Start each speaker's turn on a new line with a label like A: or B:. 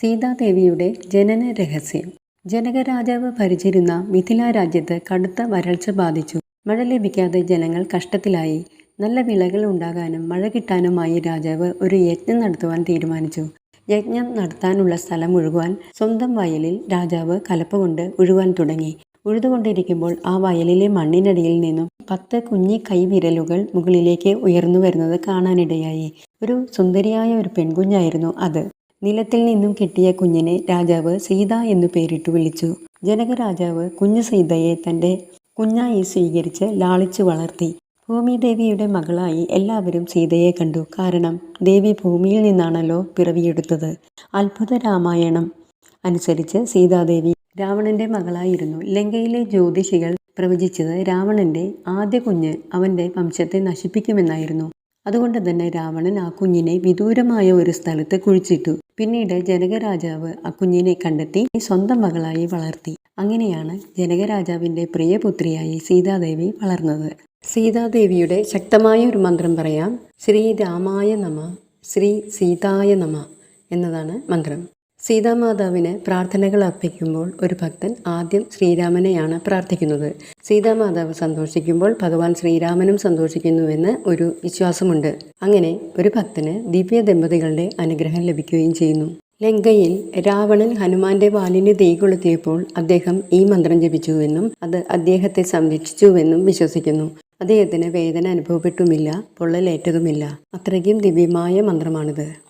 A: സീതാദേവിയുടെ ജനന രഹസ്യം. ജനകരാജാവ് ഭരിച്ചിരുന്ന മിഥില രാജ്യത്ത് കടുത്ത വരൾച്ച ബാധിച്ചു. മഴ ലഭിക്കാതെ ജനങ്ങൾ കഷ്ടത്തിലായി. നല്ല വിളകൾ ഉണ്ടാകാനും മഴ കിട്ടാനുമായി രാജാവ് ഒരു യജ്ഞം നടത്തുവാൻ തീരുമാനിച്ചു. യജ്ഞം നടത്താനുള്ള സ്ഥലം ഒഴുകുവാൻ സ്വന്തം വയലിൽ രാജാവ് കലപ്പ കൊണ്ട് ഉഴുവാൻ തുടങ്ങി. ഉഴുതുകൊണ്ടിരിക്കുമ്പോൾ ആ വയലിലെ മണ്ണിനടിയിൽ നിന്നും പത്ത് കുഞ്ഞി കൈവിരലുകൾ മുകളിലേക്ക് ഉയർന്നു വരുന്നത് കാണാനിടയായി. ഒരു സുന്ദരിയായ ഒരു പെൺകുഞ്ഞായിരുന്നു അത്. നിലത്തിൽ നിന്നും കിട്ടിയ കുഞ്ഞിനെ രാജാവ് സീത എന്നു പേരിട്ടു വിളിച്ചു. ജനകരാജാവ് കുഞ്ഞു സീതയെ തന്റെ കുഞ്ഞായി സ്വീകരിച്ച് ലാളിച്ചു വളർത്തി. ഭൂമിദേവിയുടെ മകളായി എല്ലാവരും സീതയെ കണ്ടു. കാരണം ദേവി ഭൂമിയിൽ നിന്നാണല്ലോ പിറവിയെടുത്തത്. അത്ഭുത രാമായണം അനുസരിച്ച് സീതാദേവി രാവണന്റെ മകളായിരുന്നു. ലങ്കയിലെ ജ്യോതിഷികൾ പ്രവചിച്ചത് രാവണന്റെ ആദ്യ കുഞ്ഞ് അവന്റെ വംശത്തെ നശിപ്പിക്കുമെന്നായിരുന്നു. അതുകൊണ്ട് തന്നെ രാവണൻ ആ കുഞ്ഞിനെ വിദൂരമായ ഒരു സ്ഥലത്ത് കുഴിച്ചിട്ടു. പിന്നീട് ജനകരാജാവ് ആ കുഞ്ഞിനെ കണ്ടെത്തി സ്വന്തം മകളായി വളർത്തി. അങ്ങനെയാണ് ജനകരാജാവിന്റെ പ്രിയപുത്രിയായി സീതാദേവി വളർന്നത്. സീതാദേവിയുടെ ശക്തമായ ഒരു മന്ത്രം പറയാം. ശ്രീ രാമായ നമ ശ്രീ സീതായ നമ എന്നതാണ് മന്ത്രം. സീതാമാതാവിന് പ്രാർത്ഥനകൾ അർപ്പിക്കുമ്പോൾ ഒരു ഭക്തൻ ആദ്യം ശ്രീരാമനെയാണ് പ്രാർത്ഥിക്കുന്നത്. സീതാമാതാവ് സന്തോഷിക്കുമ്പോൾ ഭഗവാൻ ശ്രീരാമനും സന്തോഷിക്കുന്നുവെന്ന് ഒരു വിശ്വാസമുണ്ട്. അങ്ങനെ ഒരു ഭക്തന് ദിവ്യ ദമ്പതികളുടെ അനുഗ്രഹം ലഭിക്കുകയും ചെയ്യുന്നു. ലങ്കയിൽ രാവണൻ ഹനുമാന്റെ വാലിന് തീ കൊളുത്തിയപ്പോൾ അദ്ദേഹം ഈ മന്ത്രം ജപിച്ചുവെന്നും അത് അദ്ദേഹത്തെ സംരക്ഷിച്ചുവെന്നും വിശ്വസിക്കുന്നു. അദ്ദേഹത്തിന് വേദന അനുഭവപ്പെട്ടുമില്ല പൊള്ളലേറ്റതുമില്ല. അത്രയ്ക്കും ദിവ്യമായ മന്ത്രമാണിത്.